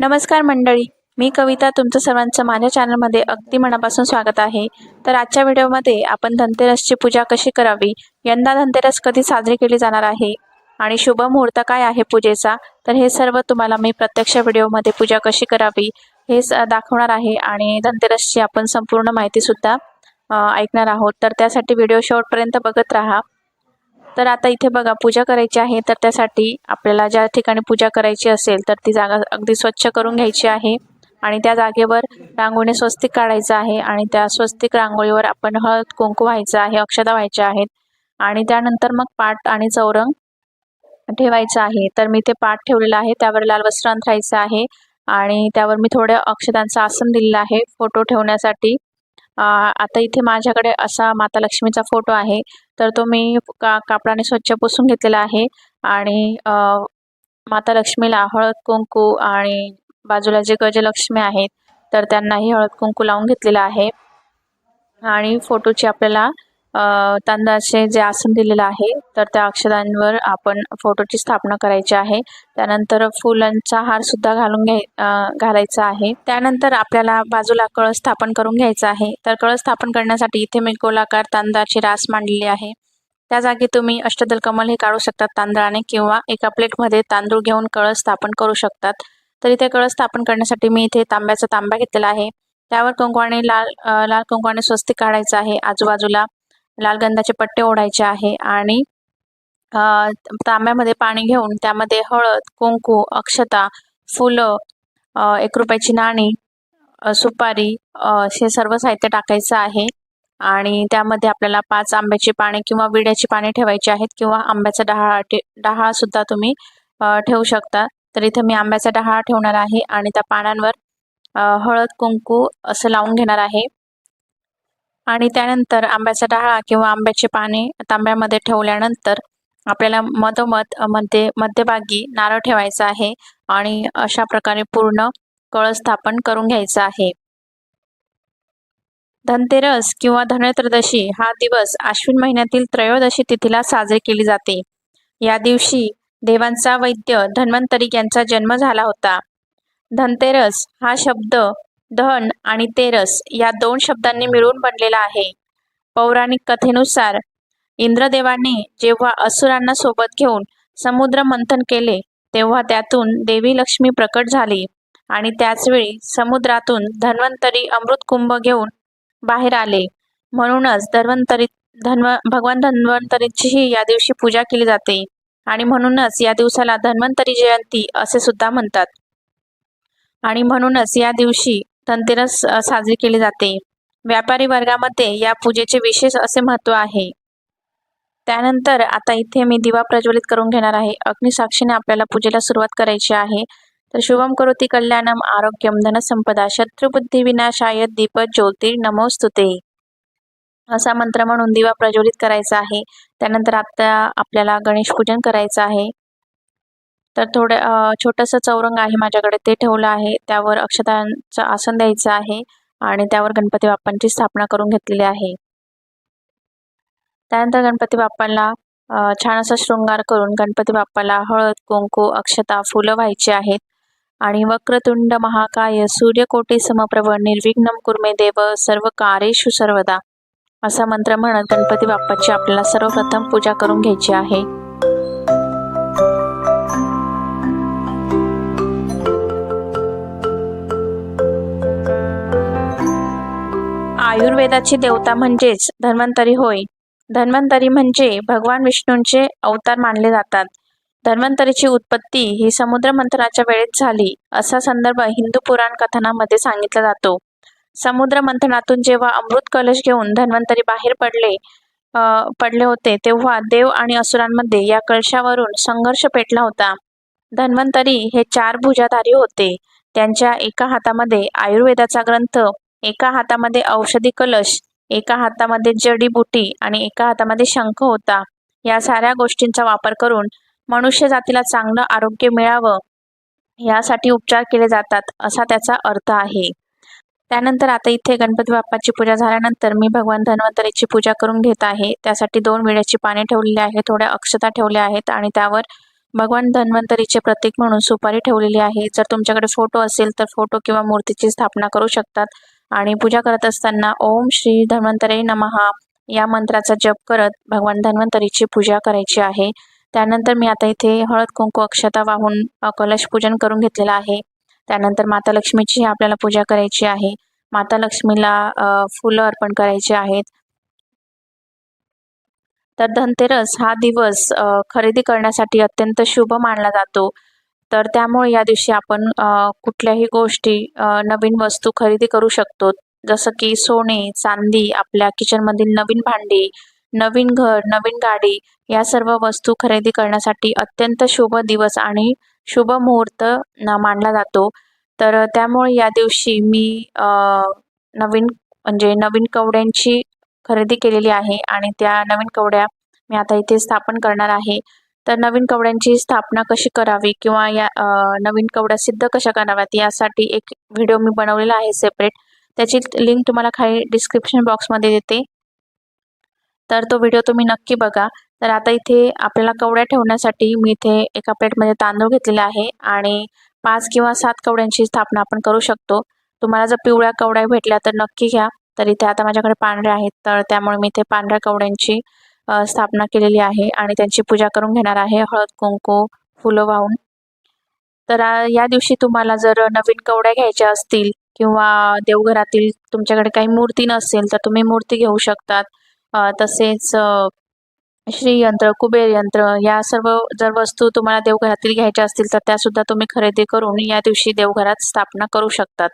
नमस्कार मंडळी मी कविता तुमचं सर्वांचं माझ्या चॅनलमध्ये अगदी मनापासून स्वागत आहे. तर आजच्या व्हिडिओमध्ये आपण धनतेरसची पूजा कशी करावी यंदा धनतेरस कधी साजरी केली जाणार आहे आणि शुभ मुहूर्त काय आहे पूजेचा तर हे सर्व तुम्हाला मी प्रत्यक्ष व्हिडिओमध्ये पूजा कशी करावी हे स- दाखवणार आहे आणि धनतेरसची आपण संपूर्ण माहितीसुद्धा ऐकणार आहोत. तर त्यासाठी व्हिडिओ शेवटपर्यंत बघत राहा. तर आता इथे बघा पूजा करायची आहे तर त्यासाठी आपल्याला ज्या ठिकाणी पूजा करायची असेल तर ती जागा अगदी स्वच्छ करून घ्यायची आहे. आणि त्या जागेवर रांगोळीने स्वस्तिक काढायचं आहे आणि त्या स्वस्तिक रांगोळीवर आपण हळद कुंकू व्हायचं आहे अक्षता व्हायच्या आहेत. आणि त्यानंतर मग पाट आणि चौरंग ठेवायचं आहे. तर मी ते पाट ठेवलेलं आहे त्यावर लाल वस्त्र अंथरायचं आहे. आणि त्यावर मी थोड्या अक्षतांचं आसन दिलेलं आहे फोटो ठेवण्यासाठी. आता इथे माझ्याकडे असा माता लक्ष्मीचा फोटो आहे. तर तो मी का कापडाने स्वच्छ पुसून घेतलेला आहे आणि माता लक्ष्मीला हळद कुंकू आणि बाजूला जे गजलक्ष्मी आहेत तर त्यांनाही हळद कुंकू लावून घेतलेला आहे. आणि फोटोची आपल्याला तांदळाचे जे आसन दिलेलं आहे तर त्या अक्षरांवर आपण फोटोची स्थापना करायची आहे. त्यानंतर फुलांचा हार सुद्धा घालून घ्याय घालायचा आहे. त्यानंतर आपल्याला बाजूला कळस स्थापन करून घ्यायचा आहे. तर कळस स्थापन करण्यासाठी इथे मी गोलाकार तांदळाची रास मांडलेली आहे. त्या जागी तुम्ही अष्टदल कमल हे काढू शकतात तांदळाने किंवा एका प्लेटमध्ये तांदूळ घेऊन कळस स्थापन करू शकतात. तर इथे कळस स्थापन करण्यासाठी मी इथे तांब्याचा तांब्या घेतलेला आहे. त्यावर कुंकवाने लाल लाल कुंकवाने स्वस्तिक काढायचं आहे आजूबाजूला. लाल गंधाचे पट्टे ओढायचे आहे आणि तांब्यामध्ये पाणी घेऊन त्यामध्ये हळद कुंकू अक्षता फुलं एक रुपयाची नाणी सुपारी हे सर्व साहित्य टाकायचं आहे आणि त्यामध्ये आपल्याला पाच आंब्याची पाने किंवा विड्याची पाने ठेवायची आहेत किंवा आंब्याचा डहाळा डहाळ सुद्धा तुम्ही ठेवू शकता. तर इथे मी आंब्याचा डहाळा ठेवणार आहे आणि त्या पानांवर हळद कुंकू असं लावून घेणार आहे. आणि त्यानंतर आंब्याचा डाळा किंवा आंब्याची पाने तांब्यामध्ये ठेवल्यानंतर आपल्याला मधोमधमध्ये मध्यभागी नारळ ठेवायचा आहे आणि अशा प्रकारे पूर्ण कळस स्थापन करून घ्यायचा आहे. धनतेरस किंवा धनत्रदशी हा दिवस आश्विन महिन्यातील त्रयोदशी तिथीला साजरी केली जाते. या दिवशी देवांचा वैद्य धन्वंतरी यांचा जन्म झाला होता. धनतेरस हा शब्द धन आणि तेरस या दोन शब्दांनी मिळून बनलेला आहे. पौराणिक कथेनुसार इंद्रदेवाने जेव्हा असुरांना सोबत घेऊन समुद्र मंथन केले तेव्हा त्यातून देवी लक्ष्मी प्रकट झाली आणि त्याचवेळी समुद्रातून धन्वंतरी अमृत कुंभ घेऊन बाहेर आले. म्हणूनच धन्वंतरी धन्व भगवान धन्वंतरीचीही या दिवशी पूजा केली जाते आणि म्हणूनच या दिवसाला धन्वंतरी जयंती असे सुद्धा म्हणतात. आणि म्हणूनच या दिवशी धनतेरस साजरी केली जाते. व्यापारी वर्गामध्ये या पूजेचे विशेष असे महत्त्व आहे. त्यानंतर आता इथे मी दिवा प्रज्वलित करून घेणार आहे. अग्निसाक्षीने आपल्याला पूजेला सुरुवात करायची आहे. तर शुभम करोती कल्याणम आरोग्यम धनसंपदा शत्रुबुद्धी विनाशाय दीप ज्योती नमोस्तुते असा मंत्र म्हणून दिवा प्रज्वलित करायचा आहे. त्यानंतर आता आपल्याला गणेश पूजन करायचं आहे. तर थोडं छोटंसं चौरंग आहे माझ्याकडे. ते ठेवलं आहे. त्यावर अक्षतांचं आसन द्यायचं आहे आणि त्यावर गणपती बाप्पांची स्थापना करून घेतलेली आहे. त्यानंतर गणपती बाप्पाला छान असा शृंगार करून गणपती बाप्पाला हळद कुंकू अक्षता फुलं व्हायची आहेत आणि वक्रतुंड महाकाय सूर्यकोटी समप्रभ निर्विघ्नम कुर्मे देव सर्व कारेषु सर्वदा असा मंत्र म्हणत गणपती बाप्पाची आपल्याला सर्वप्रथम पूजा करून घ्यायची आहे. आयुर्वेदाची देवता म्हणजेच धन्वंतरी होय. धन्वंतरी म्हणजे भगवान विष्णूंचे अवतार मानले जातात. धन्वंतरीची उत्पत्ती ही समुद्र मंथनाच्या वेळेत झाली असा संदर्भ हिंदू पुराण कथनामध्ये सांगितला जातो. समुद्र मंथनातून जेव्हा अमृत कलश घेऊन धन्वंतरी बाहेर पडले पडले होते तेव्हा देव आणि असुरांमध्ये या कलशावरून संघर्ष पेटला होता. धन्वंतरी हे चार भुजाधारी होते. त्यांच्या एका हातामध्ये आयुर्वेदाचा ग्रंथ एका हातामध्ये औषधी कलश एका हातामध्ये जडीबुटी आणि एका हातामध्ये शंख होता. या साऱ्या गोष्टींचा वापर करून मनुष्य जातीला चांगलं आरोग्य मिळावं यासाठी उपचार केले जातात असा त्याचा अर्थ आहे. त्यानंतर आता इथे गणपती बाप्पाची पूजा झाल्यानंतर मी भगवान धन्वंतरीची पूजा करून घेत आहे. त्यासाठी दोन विड्याची पाने ठेवलेली आहे थोड्या अक्षता ठेवल्या आहेत आणि त्यावर भगवान धन्वंतरीचे प्रतीक म्हणून सुपारी ठेवलेली आहे. जर तुमच्याकडे फोटो असेल तर फोटो किंवा मूर्तीची स्थापना करू शकतात. आणि पूजा करत असताना ओम श्री धन्वंतरे नमहा या मंत्राचा जप करत भगवान धन्वंतरीची पूजा करायची आहे. त्यानंतर मी आता इथे हळद कुंकू अक्षता वाहून कलश पूजन करून घेतलेलं आहे. त्यानंतर माता लक्ष्मीची आपल्याला पूजा करायची आहे. माता लक्ष्मीला फुलं अर्पण करायची आहेत. तर धनतेरस हा दिवस खरेदी करण्यासाठी अत्यंत शुभ मानला जातो. तर त्यामुळे या दिवशी आपण कुठल्याही गोष्टी नवीन वस्तू खरेदी करू शकतो. जसं की सोने चांदी आपल्या किचनमधील नवीन भांडी नवीन घर नवीन गाडी या सर्व वस्तू खरेदी करण्यासाठी अत्यंत शुभ दिवस आणि शुभ मुहूर्त मानला जातो. तर त्यामुळे या दिवशी मी नवीन म्हणजे नवीन कवड्यांची खरेदी केलेली आहे आणि त्या नवीन कवड्या मी आता इथे स्थापन करणार आहे. तर नवीन कवड्यांची स्थापना कशी करावी किंवा या नवीन कवड्या सिद्ध कशा कराव्यात? यासाठी एक व्हिडिओ मी बनवलेला आहे सेपरेट त्याची लिंक तुम्हाला खाली डिस्क्रिप्शन बॉक्समध्ये देते. तर तो व्हिडिओ तुम्ही नक्की बघा. तर आता इथे आपल्याला कवड्या ठेवण्यासाठी मी इथे एका प्लेटमध्ये तांदूळ घेतलेला आहे आणि पाच किंवा सात कवड्यांची स्थापना आपण करू शकतो. तुम्हाला जर पिवळ्या कवड्या भेटल्या तर नक्की घ्या. तर इथे आता माझ्याकडे पांढऱ्या आहेत. तर त्यामुळे मी इथे पांढऱ्या कवड्यांची स्थापना केलेली आहे आणि त्यांची पूजा करून घेणार आहे. हळद कुंकू फुलं वाहून. तर या दिवशी तुम्हाला जर नवीन कवड्या घ्यायच्या असतील किंवा देवघरातील तुमच्याकडे काही मूर्ती नसेल तर तुम्ही मूर्ती घेऊ शकतात. तसेच श्रीयंत्र कुबेर यंत्र या सर्व जर वस्तू तुम्हाला देवघरातील घ्यायच्या असतील तर त्यासुद्धा तुम्ही खरेदी करून या दिवशी देवघरात स्थापना करू शकतात.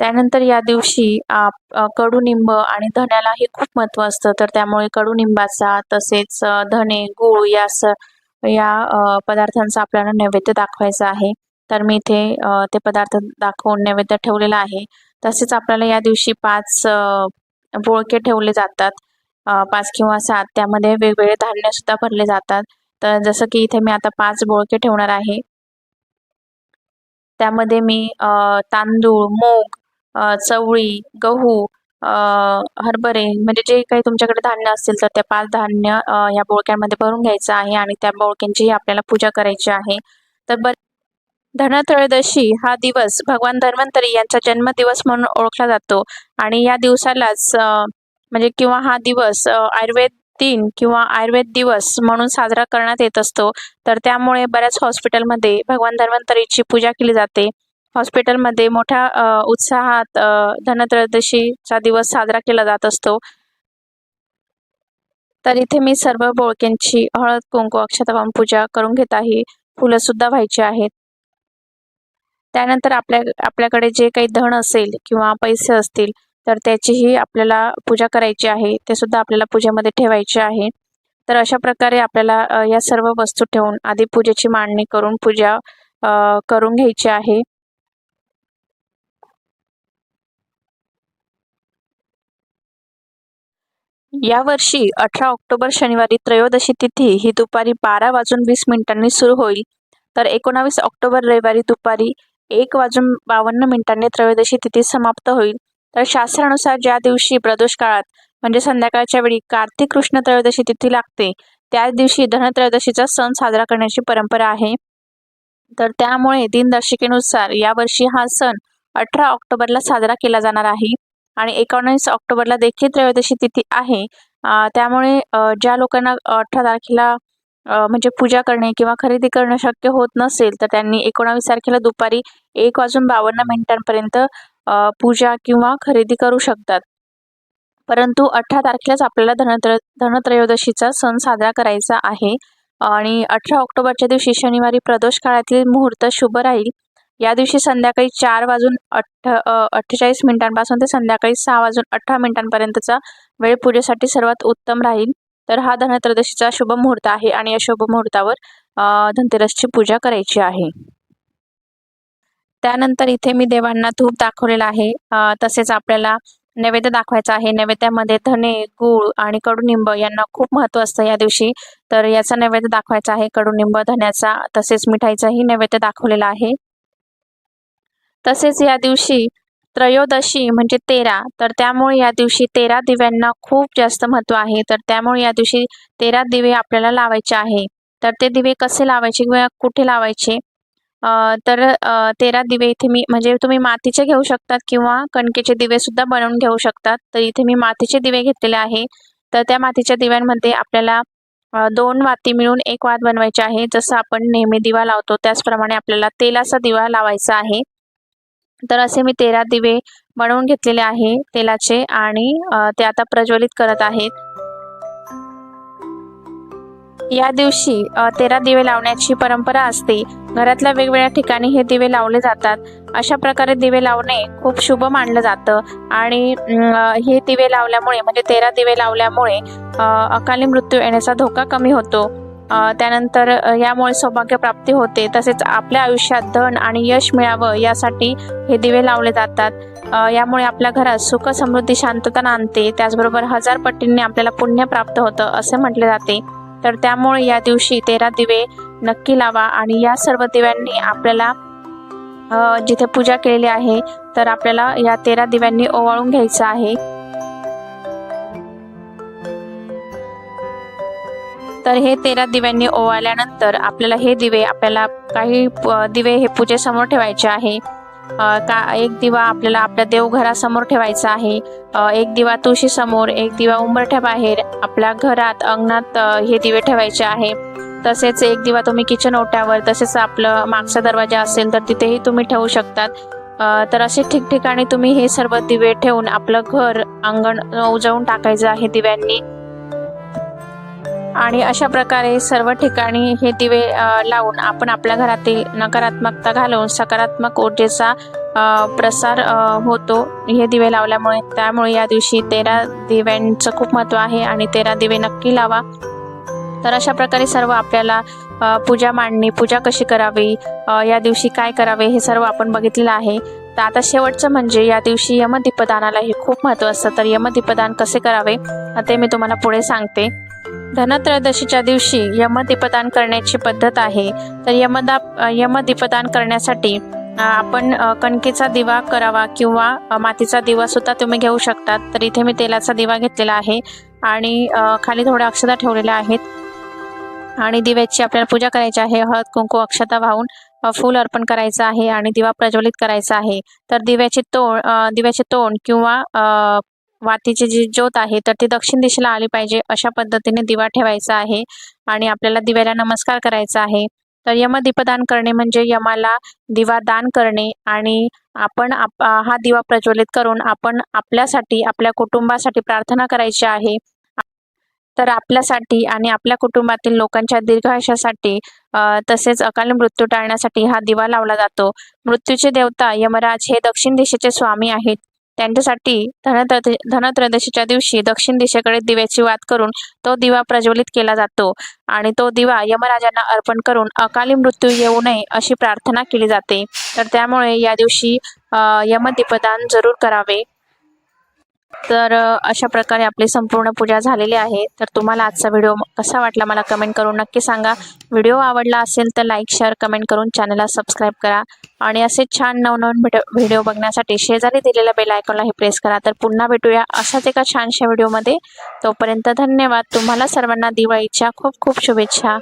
त्यानंतर या दिवशी आप- कडुनिंब आणि धण्यालाही खूप महत्त्व असतं. तर त्यामुळे कडुनिंबाचा तसेच धणे गूळ या स या पदार्थांचा आपल्याला नैवेद्य दाखवायचा आहे. तर मी इथे ते पदार्थ दाखवून नैवेद्य ठेवलेला आहे. तसेच आपल्याला या दिवशी पाच बोळके ठेवले जातात. पाच किंवा सात त्यामध्ये वेगवेगळे धान्य सुद्धा भरले जातात. तर जसं की इथे मी आता पाच बोळके ठेवणार आहे. त्यामध्ये मी तांदूळ मूग चवळी गहू हरभरे म्हणजे जे काही तुमच्याकडे धान्य असतील तर त्या पाच धान्य या बोळक्यांमध्ये भरून घ्यायचं आहे आणि त्या बोळक्यांचीही आपल्याला पूजा करायची आहे. तर बर धनत्रयोदशी हा दिवस भगवान धन्वंतरी यांचा जन्मदिवस म्हणून ओळखला जातो. आणि या दिवसालाच म्हणजे किंवा हा दिवस आयुर्वेद दिन किंवा आयुर्वेद दिवस म्हणून साजरा करण्यात येत असतो. तर त्यामुळे बऱ्याच हॉस्पिटलमध्ये भगवान धन्वंतरीची पूजा केली जाते. हॉस्पिटलमध्ये मोठ्या उत्साहात धनत्रयोदशीचा दिवस साजरा केला जात असतो. तर इथे मी सर्व बोळक्यांची हळद कुंकू अक्षता पूजा करून घेत आहे. फुलं सुद्धा व्हायची आहेत. त्यानंतर आपल्या आपल्याकडे जे काही धन असेल किंवा पैसे असतील तर त्याचीही आपल्याला पूजा करायची आहे. ते सुद्धा आपल्याला पूजेमध्ये ठेवायचे आहे. तर अशा प्रकारे आपल्याला या सर्व वस्तू ठेवून आधी पूजेची मांडणी करून पूजा करून घ्यायची आहे. यावर्षी अठरा ऑक्टोबर शनिवारी त्रयोदशी तिथी ही दुपारी बारा वाजून वीस मिनिटांनी सुरू होईल. तर एकोणावीस ऑक्टोबर रविवारी दुपारी एक वाजून बावन्न मिनिटांनी त्रयोदशी तिथी समाप्त होईल. तर शास्त्रानुसार ज्या दिवशी प्रदोष काळात म्हणजे संध्याकाळच्या वेळी कार्तिक कृष्ण त्रयोदशी तिथी लागते त्याच दिवशी धनत्रयोदशीचा सण साजरा करण्याची परंपरा आहे. तर त्यामुळे दिनदर्शिकेनुसार यावर्षी हा सण अठरा ऑक्टोबरला साजरा केला जाणार आहे. आणि एकोणीस ऑक्टोबरला देखील त्रयोदशी तिथी आहे. त्यामुळे ज्या लोकांना अठरा तारखेला म्हणजे पूजा करणे किंवा खरेदी करणं शक्य होत नसेल तर त्यांनी एकोणावीस तारखेला दुपारी एक वाजून बावन्न मिनिटांपर्यंत पूजा किंवा खरेदी करू शकतात. परंतु अठरा तारखेलाच आपल्याला धनत्र धनत्रयोदशीचा सण साजरा करायचा आहे. आणि अठरा ऑक्टोबरच्या दिवशी शनिवारी प्रदोष काळातील मुहूर्त शुभ राहील. या दिवशी संध्याकाळी चार वाजून अठ्ठ अठ्ठेचाळीस मिनिटांपासून ते संध्याकाळी सहा वाजून अठरा मिनिटांपर्यंतचा वेळ पूजेसाठी सर्वात उत्तम राहील. तर हा धनत्रयोदशीचा शुभ मुहूर्त आहे आणि या शुभ मुहूर्तावर धनतेरसची पूजा करायची आहे. त्यानंतर इथे मी देवांना धूप दाखवलेला आहे. तसेच आपल्याला नैवेद्य दाखवायचा आहे. नैवेद्यामध्ये धने गूळ आणि कडुनिंब यांना खूप महत्त्व असतं या दिवशी. तर याचा नैवेद्य दाखवायचा आहे. कडुनिंब धन्याचा तसेच मिठाईचाही नैवेद्य दाखवलेला आहे. तसेच या दिवशी त्रयोदशी म्हणजे तेरा तर त्यामुळे या दिवशी तेरा दिव्यांना खूप जास्त महत्त्व आहे. तर त्यामुळे या दिवशी तेरा दिवे आपल्याला लावायचे आहे. तर ते दिवे कसे लावायचे किंवा कुठे लावायचे? तर तेरा दिवे इथे मी म्हणजे तुम्ही मातीचे घेऊ शकतात किंवा कणकेचे दिवे सुद्धा बनवून घेऊ शकतात. तर इथे मी मातीचे दिवे घेतलेले आहे. तर त्या मातीच्या दिव्यांमध्ये आपल्याला दोन वाती मिळून एक वात बनवायची आहे. जसं आपण नेहमी दिवा लावतो त्याचप्रमाणे आपल्याला तेलाचा दिवा लावायचा आहे. तर असे मी तेरा दिवे बनवून घेतलेले आहे तेलाचे आणि ते आता प्रज्वलित करत आहेत. या दिवशी तेरा दिवे लावण्याची परंपरा असते. घरातल्या वेगवेगळ्या ठिकाणी हे दिवे लावले जातात. अशा प्रकारे दिवे लावणे खूप शुभ मानलं जातं. आणि हे दिवे लावल्यामुळे म्हणजे तेरा दिवे लावल्यामुळे अकाली मृत्यू येण्याचा धोका कमी होतो. त्यानंतर यामुळे सौभाग्य प्राप्ती होते. तसेच आपल्या आयुष्यात धन आणि यश मिळावं यासाठी हे दिवे लावले जातात. यामुळे आपल्या घरात सुख समृद्धी शांतता नांदते. त्याचबरोबर हजार पटींनी आपल्याला पुण्य प्राप्त होतं असे म्हटले जाते. तर त्यामुळे या दिवशी तेरा दिवे नक्की लावा आणि या सर्व दिव्यांनी आपल्याला जिथे पूजा केलेली आहे तर आपल्याला या तेरा दिव्यांनी ओवाळून घ्यायचं आहे. तर हे तेरा दिव्यांनी ओवाळल्यानंतर आपल्याला हे दिवे आपल्याला काही दिवे हे पूजेसमोर ठेवायचे आहे. का एक दिवा आपल्याला आपल्या देवघरासमोर ठेवायचा आहे. एक दिवा तुळशी समोर एक दिवा उंबरठ्या बाहेर आपल्या घरात अंगणात हे दिवे ठेवायचे आहे. तसेच एक दिवा तुम्ही किचन ओट्यावर तसेच आपलं मागचा दरवाजा असेल तर तिथेही तुम्ही ठेवू शकतात. तर असे ठिकठिकाणी तुम्ही हे सर्व दिवे ठेवून आपलं घर अंगण उजवून टाकायचं आहे दिव्यांनी. आणि अशा प्रकारे सर्व ठिकाणी हे दिवे लावून आपण आपल्या घरातील नकारात्मकता घालवून सकारात्मक ऊर्जेचा प्रसार होतो हे दिवे लावल्यामुळे. त्यामुळे या दिवशी तेरा दिव्यांचं खूप महत्त्व आहे आणि तेरा दिवे नक्की लावा. तर अशा प्रकारे सर्व आपल्याला पूजा मांडणी पूजा कशी करावी या दिवशी काय करावे हे सर्व आपण बघितलेलं आहे. तर आता शेवटचं म्हणजे या दिवशी यमदीपदानाला हे खूप महत्त्व असतं. तर यमदीपदान कसे करावे ते मी तुम्हाला पुढे सांगते. धनत्रयोदशीच्या दिवशी यमदीपदान करण्याची पद्धत आहे. तर यमदा यमदीपदान करण्यासाठी आपण कणकेचा दिवा करावा किंवा मातीचा दिवा सुद्धा तुम्ही घेऊ शकतात. तर इथे मी तेलाचा दिवा घेतलेला आहे आणि खाली थोड्या अक्षता ठेवलेल्या आहेत. आणि दिव्याची आपल्याला पूजा करायची आहे. हळद कुंकू अक्षता वाहून फूल अर्पण करायचं आहे आणि दिवा प्रज्वलित करायचा आहे. तर दिव्याचे तोंड दिव्याचे तोंड किंवा वातीची जी ज्योत आहे तर ती दक्षिण दिशेला आली पाहिजे अशा पद्धतीने दिवा ठेवायचा आहे आणि आपल्याला दिव्याला नमस्कार करायचा आहे. तर यमदीपदान करणे म्हणजे यमाला दिवा दान करणे आणि आपण आप हा दिवा प्रज्वलित करून आपण आपल्यासाठी आपल्या कुटुंबासाठी प्रार्थना करायची आहे. तर आपल्यासाठी आणि आपल्या कुटुंबातील लोकांच्या दीर्घायुष्यासाठी अ, तसेच अकाली मृत्यू टाळण्यासाठी हा दिवा लावला जातो. मृत्यूचे देवता यमराज हे दक्षिण दिशेचे स्वामी आहेत. त्यांच्यासाठी धनत्रयोद धनत्रयोदशीच्या दिवशी दक्षिण दिशेकडे दिव्याची वात करून तो दिवा प्रज्वलित केला जातो आणि तो दिवा यमराजांना अर्पण करून अकाली मृत्यू येऊ नये अशी प्रार्थना केली जाते. तर त्यामुळे या दिवशी यमदीपदान जरूर करावे. तर अशा प्रकारे आपली संपूर्ण पूजा झालेली आहे. तर तुम्हाला आजचा व्हिडिओ कसा वाटला मला कमेंट करून नक्की सांगा. व्हिडिओ आवडला असेल तर लाईक शेअर कमेंट करून चॅनलला सबस्क्राईब करा. आणि असे छान नवनवीन व्हिडिओ व्हिडिओ बघण्यासाठी शेजारी दिलेल्या बेल आयकॉनलाही प्रेस करा. तर पुन्हा भेटूया अशाच एका छानशा व्हिडिओमध्ये. तोपर्यंत धन्यवाद. तुम्हाला सर्वांना दिवाळीच्या खूप खूप शुभेच्छा.